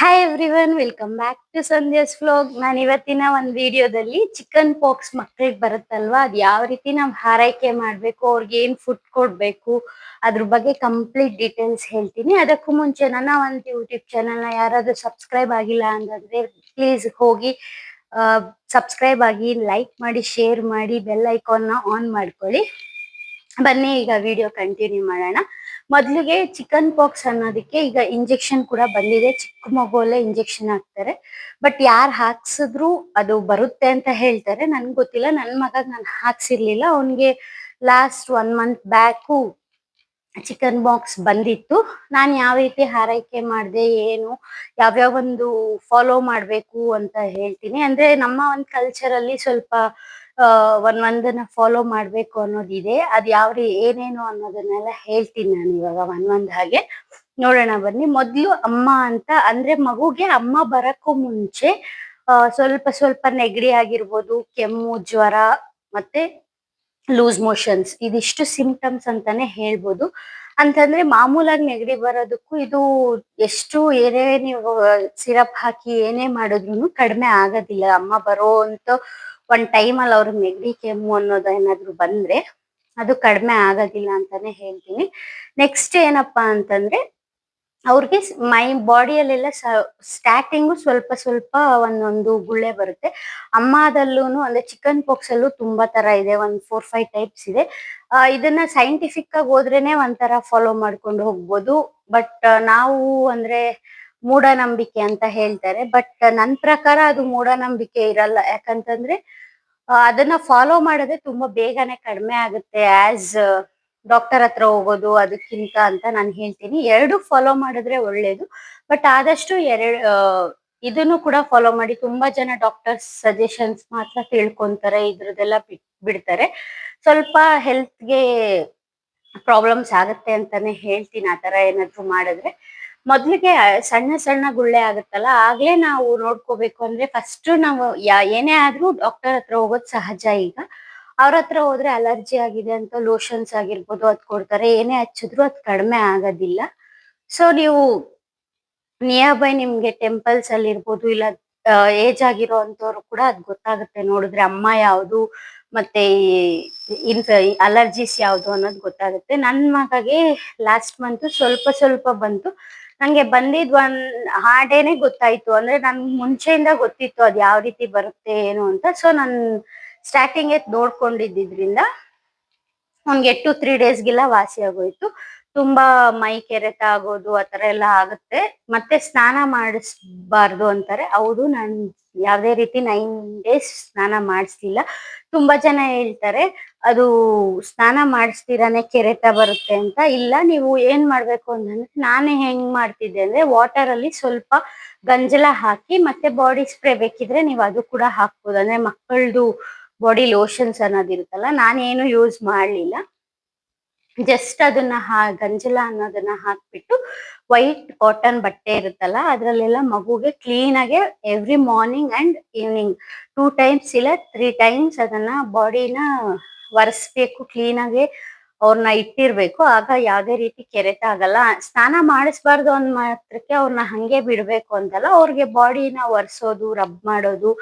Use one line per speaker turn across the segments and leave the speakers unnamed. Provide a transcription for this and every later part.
Hi everyone welcome back to Sandhya's vlog ನಾನು ಇವತ್ತಿನ ಒಂದು ವಿಡಿಯೋದಲ್ಲಿ ಚಿಕನ್ ಪಾಕ್ಸ್ ಮಕ್ಳಿಗೆ ಬರುತ್ತಲ್ವಾ? ಅದು ಯಾವ ರೀತಿ ನಾವು ಹಾರೈಕೆ ಮಾಡಬೇಕು, ಅವ್ರಿಗೆ ಏನು ಫುಡ್ ಕೊಡಬೇಕು, ಅದ್ರ ಬಗ್ಗೆ ಕಂಪ್ಲೀಟ್ ಡೀಟೇಲ್ಸ್ ಹೇಳ್ತೀನಿ. ಅದಕ್ಕೂ ಮುಂಚೆ ನನ್ನ ಒಂದು ಯೂಟ್ಯೂಬ್ ಚಾನಲ್ನ ಯಾರಾದರೂ ಸಬ್ಸ್ಕ್ರೈಬ್ ಆಗಿಲ್ಲ ಅಂತಂದರೆ ಪ್ಲೀಸ್ ಹೋಗಿ ಸಬ್ಸ್ಕ್ರೈಬ್ ಆಗಿ ಲೈಕ್ ಮಾಡಿ ಶೇರ್ ಮಾಡಿ ಬೆಲ್ ಐಕಾನ್ನ ಆನ್ ಮಾಡ್ಕೊಳ್ಳಿ. ಬನ್ನಿ, ಈಗ ವಿಡಿಯೋ ಕಂಟಿನ್ಯೂ ಮಾಡೋಣ. ಮೊದ್ಲಿಗೆ ಚಿಕನ್ ಪಾಕ್ಸ್ ಅನ್ನೋದಕ್ಕೆ ಈಗ ಇಂಜೆಕ್ಷನ್ ಕೂಡ ಬಂದಿದೆ. ಚಿಕ್ಕ ಮಗುವಲ್ಲೇ ಇಂಜೆಕ್ಷನ್ ಹಾಕ್ತಾರೆ. ಬಟ್ ಯಾರು ಹಾಕ್ಸಿದ್ರು ಅದು ಬರುತ್ತೆ ಅಂತ ಹೇಳ್ತಾರೆ. ನನ್ಗೆ ಗೊತ್ತಿಲ್ಲ. ನನ್ನ ಮಗ ನಾನು ಹಾಕ್ಸಿರ್ಲಿಲ್ಲ. ಅವನಿಗೆ last one month back chicken box ಬಂದಿತ್ತು. ನಾನು ಯಾವ ರೀತಿ ಆರೈಕೆ ಮಾಡಿದೆ, ಏನು, ಯಾವ್ಯಾವ ಒಂದು ಫಾಲೋ ಮಾಡಬೇಕು ಅಂತ ಹೇಳ್ತೀನಿ. ಅಂದ್ರೆ ನಮ್ಮ ಒಂದು ಕಲ್ಚರಲ್ಲಿ ಸ್ವಲ್ಪ ಒಂದ್ ಒಂದನ್ನ ಫಾಲೋ ಮಾಡ್ಬೇಕು ಅನ್ನೋದಿದೆ. ಅದ್ ಯಾವ ಏನೇನು ಅನ್ನೋದನ್ನೆಲ್ಲ ಹೇಳ್ತೀನಿ ನಾನು ಇವಾಗ ಒಂದ್ ಒಂದ್ ಹಾಗೆ. ನೋಡೋಣ ಬನ್ನಿ. ಮೊದ್ಲು ಅಮ್ಮ ಅಂತ, ಅಂದ್ರೆ ಮಗುಗೆ ಅಮ್ಮ ಬರಕ್ಕೂ ಮುಂಚೆ ಸ್ವಲ್ಪ ಸ್ವಲ್ಪ ನೆಗಡಿ ಆಗಿರ್ಬೋದು, ಕೆಮ್ಮು, ಜ್ವರ, ಮತ್ತೆ ಲೂಸ್ ಮೋಷನ್ಸ್ ಇದಿಷ್ಟು ಸಿಂಪ್ಟಮ್ಸ್ ಅಂತಾನೆ ಹೇಳ್ಬೋದು. ಅಂತಂದ್ರೆ ಮಾಮೂಲಾಗಿ ನೆಗಡಿ ಬರೋದಕ್ಕೂ ಇದು ಎಷ್ಟು ಏನೇ ನೀವು ಸಿರಪ್ ಹಾಕಿ ಏನೇ ಮಾಡಿದ್ರು ಕಡಿಮೆ ಆಗೋದಿಲ್ಲ. ಅಮ್ಮ ಬರೋ ಅಂತ ಒಂದ್ ಟೈಮ್ ಅಲ್ಲಿ ಅವ್ರ ನೆಗಡಿ, ಕೆಮ್ಮು ಅನ್ನೋದು ಏನಾದ್ರು ಬಂದ್ರೆ ಅದು ಕಡಿಮೆ ಆಗೋದಿಲ್ಲ ಅಂತಾನೆ ಹೇಳ್ತೀನಿ. ನೆಕ್ಸ್ಟ್ ಏನಪ್ಪಾ ಅಂತಂದ್ರೆ ಅವ್ರಿಗೆ ಮೈ ಬಾಡಿಯಲ್ಲೆಲ್ಲ ಸ್ಟಾರ್ಟಿಂಗು ಸ್ವಲ್ಪ ಸ್ವಲ್ಪ ಒಂದೊಂದು ಗುಳ್ಳೆ ಬರುತ್ತೆ. ಅಮ್ಮದಲ್ಲೂ ಅಂದ್ರೆ ಚಿಕನ್ ಪಾಕ್ಸ್ ಅಲ್ಲೂ ತುಂಬಾ ತರ ಇದೆ, ಒಂದ್ ಫೋರ್ ಫೈವ್ ಟೈಪ್ಸ್ ಇದೆ. ಇದನ್ನ ಸೈಂಟಿಫಿಕ್ ಆಗಿ ಹೋದ್ರೇನೆ ಒಂಥರ ಫಾಲೋ ಮಾಡ್ಕೊಂಡು ಹೋಗ್ಬೋದು. ಬಟ್ ನಾವು ಅಂದ್ರೆ ಮೂಢನಂಬಿಕೆ ಅಂತ ಹೇಳ್ತಾರೆ. ಬಟ್ ನನ್ ಪ್ರಕಾರ ಅದು ಮೂಢನಂಬಿಕೆ ಇರಲ್ಲ. ಯಾಕಂತಂದ್ರೆ ಅದನ್ನ ಫಾಲೋ ಮಾಡಿದ್ರೆ ತುಂಬಾ ಬೇಗನೆ ಕಡಿಮೆ ಆಗುತ್ತೆ ಆಸ್ ಡಾಕ್ಟರ್ ಹತ್ರ ಹೋಗೋದು ಅದಕ್ಕಿಂತ ಅಂತ ನಾನು ಹೇಳ್ತೀನಿ. ಎರಡು ಫಾಲೋ ಮಾಡಿದ್ರೆ ಒಳ್ಳೇದು. ಬಟ್ ಆದಷ್ಟು ಎರಡು ಇದನ್ನು ಕೂಡ ಫಾಲೋ ಮಾಡಿ ತುಂಬಾ ಜನ ಡಾಕ್ಟರ್ಸ್ ಸಜೆಷನ್ಸ್ ಮಾತ್ರ ತಿಳ್ಕೊಂತಾರೆ, ಇದ್ರದ್ದೆಲ್ಲ ಬಿಡ್ತಾರೆ. ಸ್ವಲ್ಪ ಹೆಲ್ತ್ಗೆ ಪ್ರಾಬ್ಲಮ್ಸ್ ಆಗುತ್ತೆ ಅಂತಾನೆ ಹೇಳ್ತೀನಿ, ಆ ತರ ಏನಾದ್ರು ಮಾಡಿದ್ರೆ. ಮೊದ್ಲಿಗೆ ಸಣ್ಣ ಸಣ್ಣ ಗುಳ್ಳೆ ಆಗುತ್ತಲ್ಲ, ಆಗ್ಲೇ ನಾವು ನೋಡ್ಕೋಬೇಕು ಅಂದ್ರೆ ಫಸ್ಟ್ ನಾವು ಏನೇ ಆದ್ರೂ ಡಾಕ್ಟರ್ ಹತ್ರ ಹೋಗೋದು ಸಹಜ ಈಗ. ಅವ್ರ ಹತ್ರ ಹೋದ್ರೆ ಅಲರ್ಜಿ ಆಗಿದೆ ಅಂತ ಲೋಷನ್ಸ್ ಆಗಿರ್ಬೋದು ಅದ್ ಕೊಡ್ತಾರೆ, ಏನೇ ಹಚ್ಚಿದ್ರು ಅದ್ ಕಡಿಮೆ ಆಗೋದಿಲ್ಲ. ಸೊ ನೀವು ನಿಯರ್ ಬೈ ನಿಮ್ಗೆ ಟೆಂಪಲ್ಸ್ ಅಲ್ಲಿ ಇರ್ಬೋದು, ಇಲ್ಲ ಏಜ್ ಆಗಿರೋ ಅಂತವ್ರು ಕೂಡ ಅದ್ ಗೊತ್ತಾಗುತ್ತೆ. ನೋಡಿದ್ರೆ ಅಮ್ಮ ಯಾವ್ದು, ಮತ್ತೆ ಇನ್ಫ ಅಲರ್ಜಿಸ್ ಯಾವ್ದು ಅನ್ನೋದು ಗೊತ್ತಾಗುತ್ತೆ. ನನ್ ಮಗಗೆ ಲಾಸ್ಟ್ ಮಂತ್ ಸ್ವಲ್ಪ ಸ್ವಲ್ಪ ಬಂತು. ನಂಗೆ ಬಂದಿದ್ ಒಂದ್ ಹಾಡೇನೆ ಗೊತ್ತಾಯ್ತು. ಅಂದ್ರೆ ನನ್ ಮುಂಚೆಯಿಂದ ಗೊತ್ತಿತ್ತು ಅದ್ ಯಾವ ರೀತಿ ಬರುತ್ತೆ, ಏನು ಅಂತ. ಸೊ ನನ್ ಸ್ಟಾರ್ಟಿಂಗ್ ನೋಡ್ಕೊಂಡಿದ್ದಿದ್ರಿಂದ ಅವ್ನ್ಗೆ ಟು ತ್ರೀ ಡೇಸ್ಗೆಲ್ಲ ವಾಸಿ ಆಗೋಯ್ತು. ತುಂಬಾ ಮೈ ಕೆರೆತ ಆಗೋದು ಆತರ ಎಲ್ಲ ಆಗುತ್ತೆ. ಮತ್ತೆ ಸ್ನಾನ ಮಾಡಿಸ್ಬಾರ್ದು ಅಂತಾರೆ. ಹೌದು, ನಾನ್ ಯಾವ್ದೇ ರೀತಿ ನೈನ್ ಡೇಸ್ ಸ್ನಾನ ಮಾಡಿಸ್ಲಿಲ್ಲ. ತುಂಬಾ ಜನ ಹೇಳ್ತಾರೆ, ಅದು ಸ್ನಾನ ಮಾಡಿಸ್ತೀರಾನೆ ಕೆರೆತ ಬರುತ್ತೆ ಅಂತ. ಇಲ್ಲ, ನೀವು ಏನ್ ಮಾಡ್ಬೇಕು ಅಂತಂದ್ರೆ ನಾನೇ ಹೆಂಗ್ ಮಾಡ್ತಿದ್ದೆ ಅಂದ್ರೆ ವಾಟರ್ ಅಲ್ಲಿ ಸ್ವಲ್ಪ ಗಂಜಲ ಹಾಕಿ ಮತ್ತೆ ಬಾಡಿ ಸ್ಪ್ರೇ ಬೇಕಿದ್ರೆ ನೀವು ಅದು ಕೂಡ ಹಾಕ್ಬೋದು. ಅಂದ್ರೆ ಮಕ್ಕಳದು ಬಾಡಿ ಲೋಷನ್ಸ್ ಅನ್ನೋದಿರುತ್ತಲ್ಲ ನಾನೇನು ಯೂಸ್ ಮಾಡ್ಲಿಲ್ಲ. ಜಸ್ಟ್ ಅದನ್ನ ಹಾ, ಗಂಜಲ ಅನ್ನೋದನ್ನ ಹಾಕ್ಬಿಟ್ಟು ವೈಟ್ ಕಾಟನ್ ಬಟ್ಟೆ ಇರುತ್ತಲ್ಲ, ಅದ್ರಲ್ಲೆಲ್ಲ ಮಗುಗೆ ಕ್ಲೀನ್ ಆಗಿ every morning and evening two times ಇಲ್ಲ ತ್ರೀ ಟೈಮ್ಸ್ ಅದನ್ನ ಬಾಡಿನ ಒರೆಸ್ಬೇಕು ಕ್ಲೀನ್ ಆಗಿ ಅವ್ರನ್ನ ಇಟ್ಟಿರ್ಬೇಕು. ಆಗ ಯಾವ್ದೇ ರೀತಿ ಕೆರೆತ ಆಗಲ್ಲ. ಸ್ನಾನ ಮಾಡಿಸ್ಬಾರ್ದು ಅಂದ್ ಮಾತ್ರಕ್ಕೆ ಅವ್ರನ್ನ ಹಂಗೆ ಬಿಡ್ಬೇಕು ಅಂತಲ್ಲ, ಅವ್ರಿಗೆ ಬಾಡಿನ ಒರೆಸೋದು ರಬ್ ಮಾಡೋದು,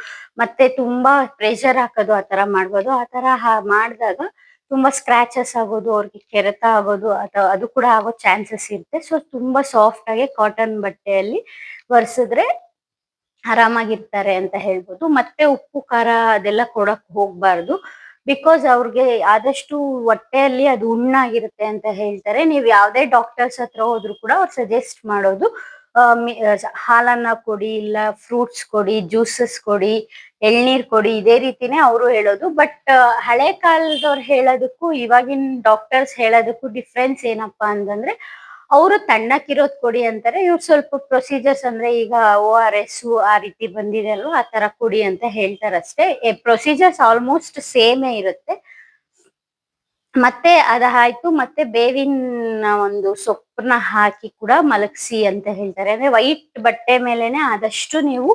ಮತ್ತೆ ತುಂಬಾ ಪ್ರೆಷರ್ ಹಾಕೋದು ಆತರ ಮಾಡ್ಬೋದು. ಆತರ ಮಾಡಿದಾಗ ತುಂಬಾ ಸ್ಕ್ರಾಚಸ್ ಆಗೋದು, ಅವ್ರಿಗೆ ಕೆರೆತ ಆಗೋದು ಅಥವಾ ಅದು ಕೂಡ ಆಗೋ ಚಾನ್ಸಸ್ ಇರುತ್ತೆ. ಸೊ ತುಂಬಾ ಸಾಫ್ಟ್ ಆಗಿ ಕಾಟನ್ ಬಟ್ಟೆಯಲ್ಲಿ ಒರೆಸಿದ್ರೆ ಆರಾಮಾಗಿರ್ತಾರೆ ಅಂತ ಹೇಳ್ಬೋದು. ಮತ್ತೆ ಉಪ್ಪು, ಖಾರ ಅದೆಲ್ಲ ಕೊಡಕ್ ಹೋಗ್ಬಾರ್ದು. ಬಿಕಾಸ್ ಅವ್ರಿಗೆ ಆದಷ್ಟು ಹೊಟ್ಟೆಯಲ್ಲಿ ಅದು ಉಣ್ಣಾಗಿರುತ್ತೆ ಅಂತ ಹೇಳ್ತಾರೆ. ನೀವು ಯಾವ್ದೇ ಡಾಕ್ಟರ್ಸ್ ಹತ್ರ ಹೋದ್ರು ಕೂಡ ಅವ್ರು ಸಜೆಸ್ಟ್ ಮಾಡೋದು ಹಾಲನ್ನ ಕೊಡಿ, ಇಲ್ಲ ಫ್ರೂಟ್ಸ್ ಕೊಡಿ ಜ್ಯೂಸಸ್ ಕೊಡಿ, ಎಳ್ನೀರ್ ಕೊಡಿ, ಇದೇ ರೀತಿನೇ ಅವರು ಹೇಳೋದು. ಬಟ್ ಹಳೆ ಕಾಲದವ್ರು ಹೇಳೋದಕ್ಕೂ, ಇವಾಗಿನ ಡಾಕ್ಟರ್ಸ್ ಹೇಳೋದಕ್ಕೂ ಡಿಫ್ರೆನ್ಸ್ ಏನಪ್ಪಾ ಅಂತಂದ್ರೆ, ಅವರು ತಣ್ಣಕ್ಕಿರೋದ್ ಕೊಡಿ ಅಂತಾರೆ. ಇವ್ರು ಸ್ವಲ್ಪ ಪ್ರೊಸೀಜರ್ಸ್ ಅಂದ್ರೆ ಈಗ ಓ ಆರ್ ಎಸ್ ಆ ರೀತಿ ಬಂದಿದೆ ಅಲ್ವಾ, ಆ ತರ ಕೊಡಿ ಅಂತ ಹೇಳ್ತಾರಷ್ಟೇ. ಪ್ರೊಸೀಜರ್ಸ್ ಆಲ್ಮೋಸ್ಟ್ ಸೇಮೇ ಇರುತ್ತೆ. ಮತ್ತೆ ಅದಾಯ್ತು ಮತ್ತೆ ಬೇವಿನ ಒಂದು ಸೊಪ್ಪನ್ನ ಹಾಕಿ ಕೂಡ ಮಲಗಿಸಿ ಅಂತ ಹೇಳ್ತಾರೆ. ಅಂದ್ರೆ ವೈಟ್ ಬಟ್ಟೆ ಮೇಲೆನೆ ಆದಷ್ಟು ನೀವು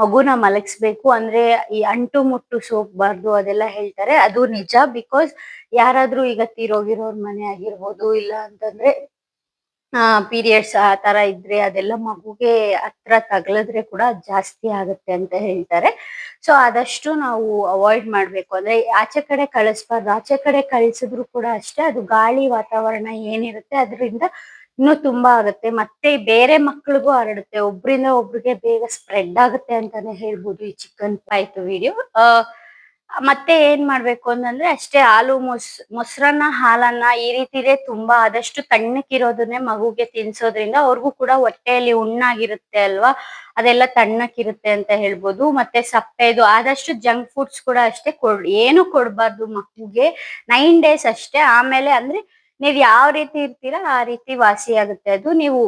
ಮಗುನ ಮಲಗಿಸ್ಬೇಕು. ಅಂದ್ರೆ ಈ ಅಂಟು ಮುಟ್ಟು ಸೋಕ್ಬಾರ್ದು ಅದೆಲ್ಲ ಹೇಳ್ತಾರೆ. ಅದು ನಿಜ ಬಿಕಾಸ್ ಯಾರಾದ್ರೂ ಈಗ ತೀರೋಗಿರೋರ್ ಮನೆ ಆಗಿರ್ಬೋದು, ಇಲ್ಲ ಅಂತಂದ್ರೆ, ಆ ಪೀರಿಯಡ್ಸ್ ಆ ತರ ಇದ್ರೆ ಅದೆಲ್ಲ ಮಗುಗೆ ಹತ್ರ ತಗಲದ್ರೆ ಕೂಡ ಜಾಸ್ತಿ ಆಗುತ್ತೆ ಅಂತ ಹೇಳ್ತಾರೆ. ಸೊ ಆದಷ್ಟು ನಾವು ಅವಾಯ್ಡ್ ಮಾಡ್ಬೇಕು. ಅಂದ್ರೆ ಆಚೆ ಕಡೆ ಕಳಿಸ್ಬಾರ್ದು. ಆಚೆ ಕಡೆ ಕಳಿಸಿದ್ರು ಕೂಡ ಅಷ್ಟೇ, ಅದು ಗಾಳಿ ವಾತಾವರಣ ಏನಿರುತ್ತೆ, ಅದರಿಂದ ಇನ್ನೂ ತುಂಬಾ ಆಗುತ್ತೆ. ಮತ್ತೆ ಬೇರೆ ಮಕ್ಳಿಗೂ ಹರಡುತ್ತೆ. ಒಬ್ರಿಂದ ಒಬ್ರಿಗೆ ಬೇಗ ಸ್ಪ್ರೆಡ್ ಆಗುತ್ತೆ ಅಂತಾನೆ ಹೇಳ್ಬೋದು ಈ ಚಿಕನ್ ಆಯ್ತು ವಿಡಿಯೋ ಮತ್ತೆ ಏನ್ ಮಾಡ್ಬೇಕು ಅಂತಂದ್ರೆ ಅಷ್ಟೇ ಹಾಲು ಮೊಸ್, ಮೊಸರನ್ನ, ಹಾಲನ್ನ ಈ ರೀತಿಲೇ ತುಂಬಾ ಆದಷ್ಟು ತಣ್ಣಕ್ಕಿರೋದನ್ನೇ ಮಗುಗೆ ತಿನ್ಸೋದ್ರಿಂದ ಅವ್ರಿಗೂ ಕೂಡ ಹೊಟ್ಟೆಯಲ್ಲಿ ಉಣ್ಣಾಗಿರುತ್ತೆ ಅಲ್ವಾ? ಅದೆಲ್ಲ ತಣ್ಣಕ್ಕಿರುತ್ತೆ ಅಂತ ಹೇಳ್ಬೋದು. ಮತ್ತೆ ಸಪ್ಪೆದು ಆದಷ್ಟು ಜಂಕ್ ಫುಡ್ಸ್ ಕೂಡ ಅಷ್ಟೇ ಕೊಡ್, ಏನು ಕೊಡ್ಬಾರ್ದು ಮಗುಗೆ. ನೈನ್ ಡೇಸ್ ಅಷ್ಟೇ. ಆಮೇಲೆ ಅಂದ್ರೆ ನೀವ್ ಯಾವ ರೀತಿ ಇರ್ತೀರಾ ಆ ರೀತಿ ವಾಸಿ ಆಗುತ್ತೆ. ಅದು ನೀವು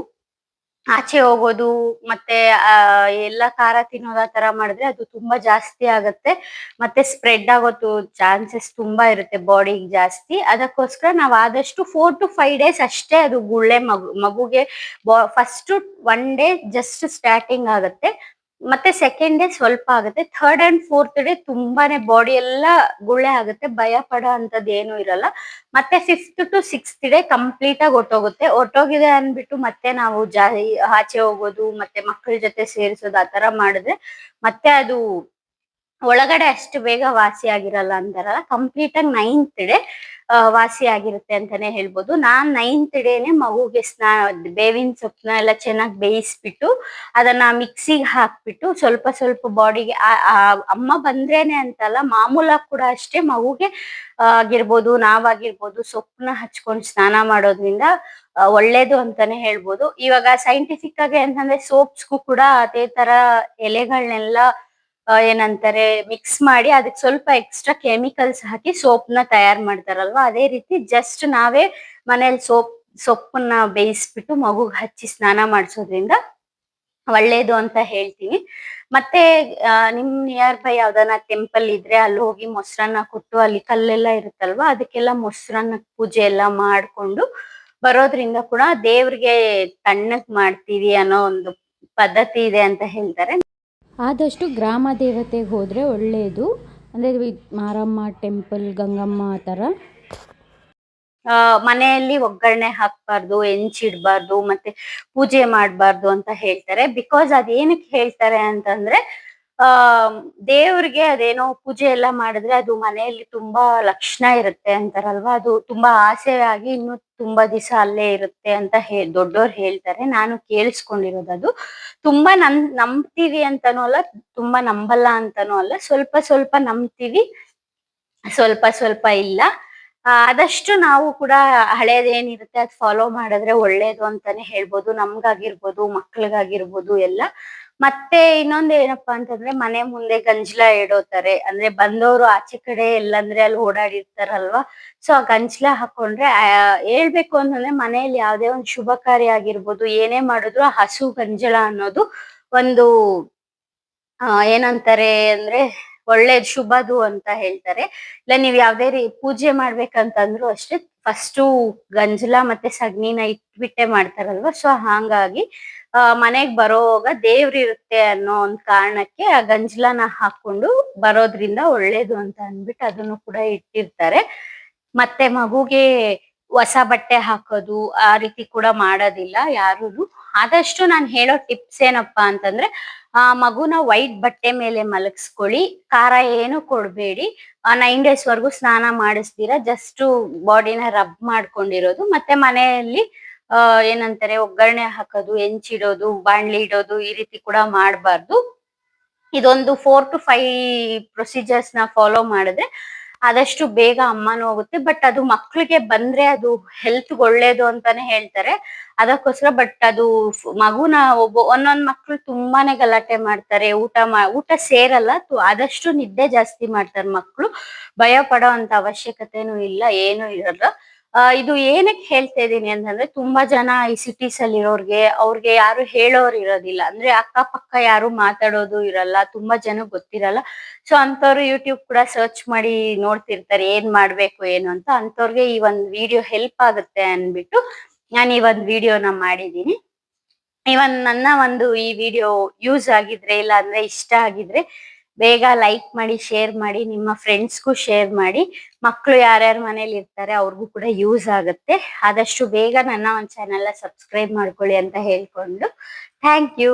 ಆಚೆ ಹೋಗೋದು, ಮತ್ತೆ, ಆ, ಎಲ್ಲ ಖಾರ ತಿನ್ನೋದು ಆ ತರ ಮಾಡಿದ್ರೆ ಅದು ತುಂಬಾ ಜಾಸ್ತಿ ಆಗತ್ತೆ. ಮತ್ತೆ ಸ್ಪ್ರೆಡ್ ಆಗೋದು ಚಾನ್ಸಸ್ ತುಂಬಾ ಇರುತ್ತೆ ಬಾಡಿಗೆ ಜಾಸ್ತಿ. ಅದಕ್ಕೋಸ್ಕರ ನಾವ್ ಆದಷ್ಟು ಫೋರ್ ಟು ಫೈವ್ ಡೇಸ್ ಅಷ್ಟೇ ಅದು ಗುಳ್ಳೆ ಮಗು, ಮಗುಗೆ first one day just starting ಆಗತ್ತೆ. ಮತ್ತೆ ಸೆಕೆಂಡ್ ಡೇ ಸ್ವಲ್ಪ ಆಗುತ್ತೆ. ಥರ್ಡ್ ಅಂಡ್ ಫೋರ್ತ್ ಡೇ ತುಂಬಾನೇ ಬಾಡಿ ಎಲ್ಲ ಗುಳ್ಳೆ ಆಗುತ್ತೆ. ಭಯ ಪಡೋ ಅಂತದ್ ಏನು ಇರಲ್ಲ. ಮತ್ತೆ fifth to sixth day complete ಆಗಿ ಒಟ್ಟೋಗುತ್ತೆ. ಒಟ್ಟೋಗಿದೆ ಅನ್ಬಿಟ್ಟು ಮತ್ತೆ ನಾವು ಜಾ ಆಚೆ ಹೋಗೋದು, ಮತ್ತೆ ಮಕ್ಕಳ ಜೊತೆ ಸೇರಿಸೋದು ಆತರ ಮಾಡಿದ್ರೆ ಮತ್ತೆ ಅದು ಒಳಗಡೆ ಅಷ್ಟು ಬೇಗ ವಾಸಿ ಆಗಿರಲ್ಲ ಅಂತಾರಲ್ಲ. ಕಂಪ್ಲೀಟ್ ಆಗಿ ನೈನ್ತ್ ಡೇ ವಾಸಿ ಆಗಿರುತ್ತೆ ಅಂತಾನೆ ಹೇಳ್ಬೋದು. ನಾನ್ ನೈನ್ತ್ ಡೇನೆ ಮಗುಗೆ ಸ್ನಾನ ಬೇವಿನ ಸೊಪ್ಪನ್ನ ಎಲ್ಲ ಚೆನ್ನಾಗಿ ಬೇಯಿಸ್ಬಿಟ್ಟು ಅದನ್ನ ಮಿಕ್ಸಿಗೆ ಹಾಕ್ಬಿಟ್ಟು ಸ್ವಲ್ಪ ಸ್ವಲ್ಪ ಬಾಡಿಗೆ ಅಮ್ಮ ಬಂದ್ರೇನೆ ಅಂತಲ್ಲ ಮಾಮೂಲಾಗಿ ಕೂಡ ಅಷ್ಟೇ ಮಗುಗೆ ಆಗಿರ್ಬೋದು, ನಾವಾಗಿರ್ಬೋದು, ಸೊಪ್ಪನ್ನ ಹಚ್ಕೊಂಡು ಸ್ನಾನ ಮಾಡೋದ್ರಿಂದ ಒಳ್ಳೇದು ಅಂತಾನೆ ಹೇಳ್ಬೋದು. ಇವಾಗ ಸೈಂಟಿಫಿಕ್ ಆಗಿ ಅಂತಂದ್ರೆ ಸೋಪ್ಸ್ಗೂ ಕೂಡ ಅದೇ ತರ ಎಲೆಗಳನ್ನೆಲ್ಲ ಏನಂತಾರೆ ಮಿಕ್ಸ್ ಮಾಡಿ ಅದಕ್ಕೆ ಸ್ವಲ್ಪ ಎಕ್ಸ್ಟ್ರಾ ಕೆಮಿಕಲ್ಸ್ ಹಾಕಿ ಸೋಪ್ನ ತಯಾರು ಮಾಡ್ತಾರಲ್ವಾ? ಅದೇ ರೀತಿ ಜಸ್ಟ್ ನಾವೇ ಮನೇಲಿ ಸೋಪ್, ಸೊಪ್ಪನ್ನ ಬೇಯಿಸ್ಬಿಟ್ಟು ಮಗುಗ್ ಹಚ್ಚಿ ಸ್ನಾನ ಮಾಡಿಸೋದ್ರಿಂದ ಒಳ್ಳೇದು ಅಂತ ಹೇಳ್ತೀನಿ. ಮತ್ತೆ ನಿಮ್ ನಿಯರ್ ಬೈ ಯಾವ್ದಾನ ಟೆಂಪಲ್ ಇದ್ರೆ ಅಲ್ಲಿ ಹೋಗಿ ಮೊಸರನ್ನ ಕೊಟ್ಟು ಅಲ್ಲಿ ಕಲ್ಲೆಲ್ಲ ಇರುತ್ತಲ್ವಾ? ಅದಕ್ಕೆಲ್ಲ ಮೊಸರನ್ನ ಪೂಜೆ ಎಲ್ಲ ಮಾಡ್ಕೊಂಡು ಬರೋದ್ರಿಂದ ಕೂಡ ದೇವ್ರಿಗೆ ತಣ್ಣಕ್ ಮಾಡ್ತೀವಿ ಅನ್ನೋ ಒಂದು ಪದ್ಧತಿ ಇದೆ ಅಂತ ಹೇಳ್ತಾರೆ.
ಆದಷ್ಟು ಗ್ರಾಮ ದೇವತೆಗೆ ಹೋದರೆ ಒಳ್ಳೆಯದು ಅಂದರೆ ಮಾರಮ್ಮ ಟೆಂಪಲ್, ಗಂಗಮ್ಮ ಆ ಥರ.
ಮನೆಯಲ್ಲಿ ಒಗ್ಗರಣೆ ಹಾಕ್ಬಾರ್ದು, ಹೆಂಚಿಡ್ಬಾರ್ದು, ಮತ್ತೆ ಪೂಜೆ ಮಾಡಬಾರ್ದು ಅಂತ ಹೇಳ್ತಾರೆ. ಬಿಕಾಸ್ ಅದೇನಕ್ಕೆ ಹೇಳ್ತಾರೆ ಅಂತಂದ್ರೆ ಆ ದೇವ್ರಿಗೆ ಅದೇನೋ ಪೂಜೆ ಎಲ್ಲ ಮಾಡಿದ್ರೆ ಅದು ಮನೆಯಲ್ಲಿ ತುಂಬಾ ಲಕ್ಷಣ ಇರುತ್ತೆ ಅಂತಾರಲ್ವಾ? ಅದು ತುಂಬಾ ಆಸೆ ಆಗಿ ಇನ್ನು ತುಂಬಾ ದಿವಸ ಅಲ್ಲೇ ಇರುತ್ತೆ ಅಂತ ಹೇ, ದೊಡ್ಡೋರ್ ಹೇಳ್ತಾರೆ. ನಾನು ಕೇಳಿಸ್ಕೊಂಡಿರೋದು ಅದು. ತುಂಬಾ ನನ್, ನಂಬ್ತೀವಿ ಅಂತಾನೂ ಅಲ್ಲ, ತುಂಬಾ ನಂಬಲ್ಲ ಅಂತಾನೂ ಅಲ್ಲ, ಸ್ವಲ್ಪ ಸ್ವಲ್ಪ ನಂಬ್ತೀವಿ, ಸ್ವಲ್ಪ ಸ್ವಲ್ಪ ಇಲ್ಲ. ಆದಷ್ಟು ನಾವು ಕೂಡ ಹಳೇದೇನಿರುತ್ತೆ ಅದ್ ಫಾಲೋ ಮಾಡಿದ್ರೆ ಒಳ್ಳೇದು ಅಂತಾನೆ ಹೇಳ್ಬೋದು. ನಮ್ಗಾಗಿರ್ಬೋದು, ಮಕ್ಳಿಗಾಗಿರ್ಬೋದು ಎಲ್ಲ. ಮತ್ತೆ ಇನ್ನೊಂದ್ ಏನಪ್ಪಾ ಅಂತಂದ್ರೆ ಮನೆ ಮುಂದೆ ಗಂಜ್ಲ ಇಡೋತಾರೆ. ಅಂದ್ರೆ ಬಂದವರು ಆಚೆ ಕಡೆ ಎಲ್ಲಂದ್ರೆ ಅಲ್ಲಿ ಓಡಾಡಿರ್ತಾರಲ್ವಾ? ಸೊ ಆ ಗಂಜ್ಲ ಹಾಕೊಂಡ್ರೆ ಹೇಳ್ಬೇಕು ಅಂತಂದ್ರೆ ಮನೆಯಲ್ಲಿ ಯಾವ್ದೇ ಒಂದ್ ಶುಭ ಕಾರ್ಯ ಆಗಿರ್ಬೋದು, ಏನೇ ಮಾಡಿದ್ರು ಆ ಹಸು ಗಂಜಲ ಅನ್ನೋದು ಒಂದು, ಆ, ಏನಂತಾರೆ ಅಂದ್ರೆ ಒಳ್ಳೆ ಶುಭದು ಅಂತ ಹೇಳ್ತಾರೆ. ಇಲ್ಲ, ನೀವ್ ಯಾವ್ದೇ ರೀ, ಪೂಜೆ ಮಾಡ್ಬೇಕಂತಂದ್ರು ಅಷ್ಟೇ ಫಸ್ಟು ಗಂಜಲ ಮತ್ತೆ ಸಗ್ನಿನ ಇಟ್ಬಿಟ್ಟೆ ಮಾಡ್ತಾರಲ್ವಾ? ಸೊ ಹಾಗಾಗಿ ಮನೆಗ್ ಬರೋವಾಗ ದೇವ್ರಿರುತ್ತೆ ಅನ್ನೋ ಒಂದ್ ಕಾರಣಕ್ಕೆ ಆ ಗಂಜ್ಲನ ಹಾಕೊಂಡು ಬರೋದ್ರಿಂದ ಒಳ್ಳೇದು ಅಂತ ಅಂದ್ಬಿಟ್ಟು ಅದನ್ನು ಕೂಡ ಇಟ್ಟಿರ್ತಾರೆ. ಮತ್ತೆ ಮಗುಗೆ ಹೊಸ ಬಟ್ಟೆ ಹಾಕೋದು ಆ ರೀತಿ ಕೂಡ ಮಾಡೋದಿಲ್ಲ ಯಾರು ಆದಷ್ಟು ನಾನು ಹೇಳೋ ಟಿಪ್ಸ್ ಏನಪ್ಪಾ ಅಂತಂದ್ರೆ, ಆ, ಮಗುನ ವೈಟ್ ಬಟ್ಟೆ ಮೇಲೆ ಮಲಗಿಸ್ಕೊಳ್ಳಿ. ಖಾರ ಏನು ಕೊಡ್ಬೇಡಿ. ನೈನ್ ಡೇಸ್ ವರ್ಗು ಸ್ನಾನ ಮಾಡಿಸ್ತೀರಾ, ಜಸ್ಟ್ ಬಾಡಿನ ರಬ್ ಮಾಡ್ಕೊಂಡಿರೋದು. ಮತ್ತೆ ಮನೆಯಲ್ಲಿ ಆ, ಏನಂತಾರೆ, ಒಗ್ಗರಣೆ ಹಾಕೋದು, ಹೆಂಚಿಡೋದು, ಬಾಣ್ಲಿ ಇಡೋದು ಈ ರೀತಿ ಕೂಡ ಮಾಡಬಾರ್ದು. ಇದೊಂದು ಫೋರ್ ಟು ಫೈವ್ ಪ್ರೊಸೀಜರ್ಸ್ನ ಫಾಲೋ ಮಾಡಿದ್ರೆ ಆದಷ್ಟು ಬೇಗ ಅಮ್ಮನೂ ಹೋಗುತ್ತೆ. ಬಟ್ ಅದು ಮಕ್ಳಿಗೆ ಬಂದ್ರೆ ಅದು ಹೆಲ್ತ್ ಒಳ್ಳೇದು ಅಂತಾನೆ ಹೇಳ್ತಾರೆ. ಅದಕ್ಕೋಸ್ಕರ ಬಟ್ ಅದು ಮಗುನ ಒಬ್ಬ, ಒಂದೊಂದ್ ಮಕ್ಳು ತುಂಬಾನೇ ಗಲಾಟೆ ಮಾಡ್ತಾರೆ, ಊಟ ಮಾ, ಊಟ ಸೇರಲ್ಲ ಆದಷ್ಟು ನಿದ್ದೆ ಜಾಸ್ತಿ ಮಾಡ್ತಾರೆ ಮಕ್ಳು. ಭಯ ಪಡೋ ಅಂತ ಅವಶ್ಯಕತೆನೂ ಇಲ್ಲ, ಏನು ಇರಲ್ಲ. ಇದು ಏನಕ್ಕೆ ಹೇಳ್ತಾ ಇದೀನಿ ಅಂತಂದ್ರೆ ತುಂಬಾ ಜನ ಈ ಸಿಟೀಸ್ ಅಲ್ಲಿ ಇರೋರ್ಗೆ ಅವ್ರಿಗೆ ಯಾರು ಹೇಳೋರು ಇರೋದಿಲ್ಲ. ಅಂದ್ರೆ ಅಕ್ಕಪಕ್ಕ ಯಾರು ಮಾತಾಡೋದು ಇರಲ್ಲ, ತುಂಬಾ ಜನ ಗೊತ್ತಿರಲ್ಲ. ಸೊ ಅಂತವ್ರು ಯೂಟ್ಯೂಬ್ ಕೂಡ ಸರ್ಚ್ ಮಾಡಿ ನೋಡ್ತಿರ್ತಾರೆ, ಏನ್ ಮಾಡ್ಬೇಕು, ಏನು ಅಂತ. ಅಂತವ್ರಿಗೆ ಈ ಒಂದ್ ವಿಡಿಯೋ ಹೆಲ್ಪ್ ಆಗುತ್ತೆ ಅನ್ಬಿಟ್ಟು ನಾನು ಈ ಒಂದ್ ವಿಡಿಯೋನ ಮಾಡಿದೀನಿ ಇವನ್ ನನ್ನ ಒಂದು ಈ ವಿಡಿಯೋ ಯೂಸ್ ಆಗಿದ್ರೆ ಇಲ್ಲ ಅಂದ್ರೆ ಇಷ್ಟ ಆಗಿದ್ರೆ ಬೇಗ ಲೈಕ್ ಮಾಡಿ ಶೇರ್ ಮಾಡಿ, ನಿಮ್ಮ ಫ್ರೆಂಡ್ಸ್ಗೂ ಶೇರ್ ಮಾಡಿ ಮಕ್ಕಳು ಯಾರ್ಯಾರ ಮನೇಲಿ ಇರ್ತಾರೆ ಅವ್ರಿಗೂ ಕೂಡ ಯೂಸ್ ಆಗುತ್ತೆ. ಆದಷ್ಟು ಬೇಗ ನನ್ನ ಒಂದು ಚಾನೆಲ್ ಸಬ್ಸ್ಕ್ರೈಬ್ ಮಾಡ್ಕೊಳ್ಳಿ ಅಂತ ಹೇಳ್ಕೊಂಡು. Thank you